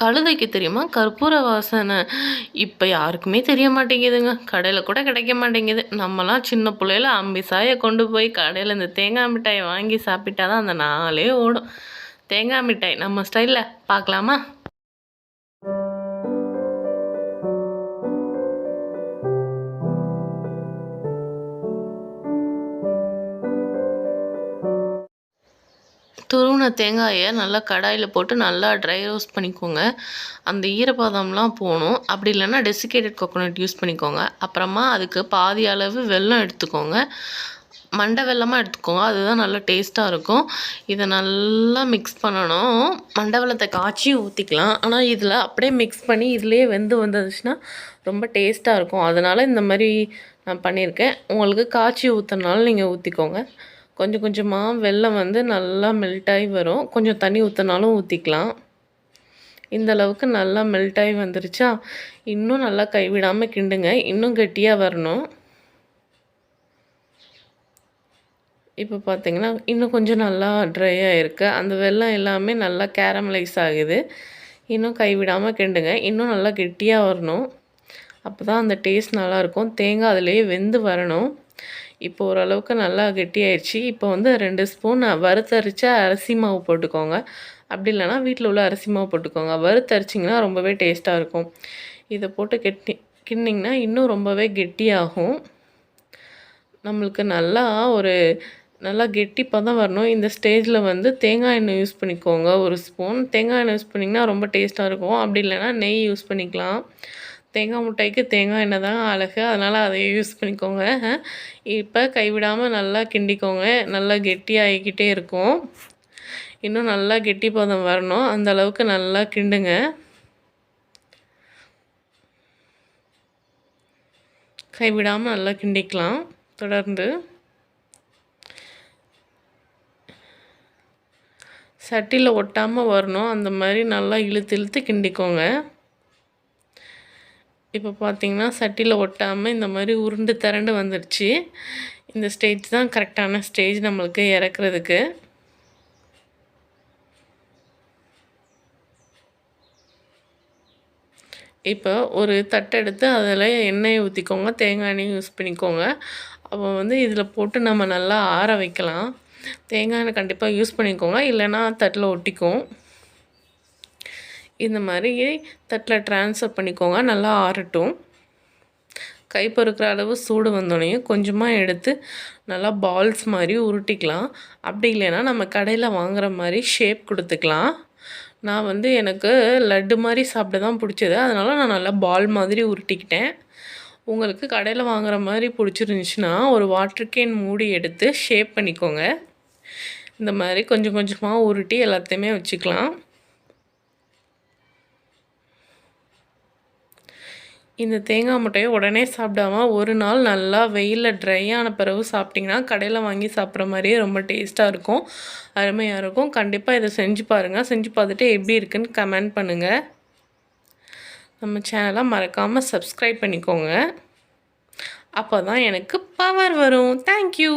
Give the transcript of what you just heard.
கழுதைக்கு தெரியுமா? கற்பூர வாசனை. இப்போ யாருக்குமே தெரிய மாட்டேங்குதுங்க. கடையில் கூட கிடைக்க மாட்டேங்குது. நம்மலாம் சின்ன பிள்ளையில அம்பி சாயை கொண்டு போய் கடையில் இந்த தேங்காய் மிட்டாயை வாங்கி சாப்பிட்டா தான் அந்த நாளே ஓடும். தேங்காய் மிட்டாய் நம்ம ஸ்டைலில் பார்க்கலாமா? துருவின தேங்காயை நல்லா கடாயில் போட்டு நல்லா ட்ரை ரோஸ்ட் பண்ணிக்கோங்க. அந்த ஈரப்பதம்லாம் போகணும். அப்படி இல்லைன்னா டெசிகேட்டட் கோகோனட் யூஸ் பண்ணிக்கோங்க. அப்புறமா அதுக்கு பாதி அளவு வெல்லம் எடுத்துக்கோங்க. மண்டை வெல்லமாக எடுத்துக்கோங்க. அதுதான் நல்லா டேஸ்ட்டாக இருக்கும். இதை நல்லா மிக்ஸ் பண்ணணும். மண்டை வெல்லத்தை காய்ச்சி ஊற்றிக்கலாம் ஆனால் இதில் அப்படியே மிக்ஸ் பண்ணி இதுலேயே வெந்து வந்துச்சுன்னா ரொம்ப டேஸ்ட்டாக இருக்கும். அதனால் இந்த மாதிரி நான் பண்ணியிருக்கேன். உங்களுக்கு காய்ச்சி ஊற்றுனாலும் நீங்கள் ஊற்றிக்கோங்க கொஞ்சம் கொஞ்சமாக வெல்லம் வந்து நல்லா மெல்ட் ஆகி வரும். கொஞ்சம் தண்ணி ஊற்றினாலும் ஊற்றிக்கலாம் இந்த அளவுக்கு நல்லா மெல்ட் ஆகி வந்துருச்சா? இன்னும் நல்லா கைவிடாமல் கிண்டுங்க. இன்னும் கெட்டியாக வரணும். இப்போ பார்த்தீங்கன்னா இன்னும் கொஞ்சம் நல்லா ட்ரை ஆகிருக்கு அந்த வெல்லம் எல்லாமே நல்லா கேரமலைஸ் ஆகுது. இன்னும் கைவிடாமல் கிண்டுங்க. இன்னும் நல்லா கெட்டியாக வரணும். அப்போ தான் அந்த டேஸ்ட் நல்லாயிருக்கும் தேங்காய் அதிலேயே வெந்து வரணும். இப்போ ஓரளவுக்கு நல்லா கெட்டியாயிடுச்சு இப்போ வந்து ரெண்டு ஸ்பூன் வறுத்தரிச்ச அரிசி மாவு போட்டுக்கோங்க. அப்படி இல்லைனா வீட்டில் உள்ள அரிசி மாவு போட்டுக்கோங்க. வறுத்தரிச்சிங்கன்னா ரொம்பவே டேஸ்ட்டாக இருக்கும். இதை போட்டு கெட்டி கிண்டிங்கன்னா இன்னும் ரொம்பவே கெட்டியாகும். நம்மளுக்கு நல்லா ஒரு நல்லா கெட்டிப்பாக தான் வரணும். இந்த ஸ்டேஜில் வந்து தேங்காய் எண்ணெய் யூஸ் பண்ணிக்கோங்க ஒரு ஸ்பூன். தேங்காய் எண்ணெய் யூஸ் பண்ணிங்கன்னா ரொம்ப டேஸ்ட்டாக இருக்கும். அப்படி இல்லைனா நெய் யூஸ் பண்ணிக்கலாம். தேங்காய் முட்டைக்கு தேங்காய் எண்ணெய் தான் அழகு. அதனால் அதை யூஸ் பண்ணிக்கோங்க. இப்போ கைவிடாமல் நல்லா கிண்டிக்கோங்க. நல்லா கெட்டியாகிக்கிட்டே இருக்கும். இன்னும் நல்லா கெட்டி பதம் வரணும். அந்த அளவுக்கு நல்லா கிண்டுங்க. கைவிடாமல் நல்லா கிண்டிக்கலாம். தொடர்ந்து. சட்டியில் ஒட்டாமல் வரணும். அந்த மாதிரி நல்லா இழுத்து இழுத்து கிண்டிக்கோங்க. இப்போ பார்த்தீங்கன்னா சட்டியில் ஒட்டாமல் இந்த மாதிரி உருண்டு திரண்டு வந்துடுச்சு. இந்த ஸ்டேஜ் தான் கரெக்டான ஸ்டேஜ் நம்மளுக்கு இறக்குறதுக்கு. இப்போ ஒரு தட்டை எடுத்து அதில் எண்ணெய் ஊற்றிக்கோங்க தேங்காய் எண்ணெய் யூஸ் பண்ணிக்கோங்க. அப்போ வந்து இதில் போட்டு நம்ம நல்லா ஆற வைக்கலாம். தேங்காய் எண்ணெய் கண்டிப்பாக யூஸ் பண்ணிக்கோங்க இல்லைன்னா தட்டில் ஒட்டிக்கும். இந்த மாதிரி தட்டில் ட்ரான்ஸ்ஃபர் பண்ணிக்கோங்க நல்லா ஆறட்டும். கை பொறுக்கிற அளவு சூடு வந்தோடனையும் கொஞ்சமாக எடுத்து நல்லா பால்ஸ் மாதிரி உருட்டிக்கலாம். அப்படி இல்லைன்னா நம்ம கடையில் வாங்குற மாதிரி ஷேப் கொடுத்துக்கலாம். நான் வந்து எனக்கு லட்டு மாதிரி சாப்பிட தான் பிடிச்சது. அதனால் நான் நல்லா பால் மாதிரி உருட்டிக்கிட்டேன். உங்களுக்கு கடையில் வாங்குகிற மாதிரி பிடிச்சிருந்துச்சின்னா ஒரு வாட்டர் கேன் மூடி எடுத்து ஷேப் பண்ணிக்கோங்க. இந்த மாதிரி கொஞ்சம் கொஞ்சமாக உருட்டி எல்லாத்தையுமே வச்சுக்கலாம். இந்த தேங்காய் முட்டையை உடனே சாப்பிடாம ஒரு நாள் நல்லா வெயிலில் ட்ரை ஆன பிறகு சாப்பிட்டிங்கன்னா கடையில் வாங்கி சாப்பிட்ற மாதிரியே ரொம்ப டேஸ்ட்டாக இருக்கும் அருமையாக இருக்கும். கண்டிப்பாக இதை செஞ்சு பாருங்கள் செஞ்சு பார்த்துட்டு எப்படி இருக்குன்னு கமெண்ட் பண்ணுங்கள் நம்ம சேனலை மறக்காமல் சப்ஸ்கிரைப் பண்ணிக்கோங்க. அப்போ தான் எனக்கு பவர் வரும். தேங்க்யூ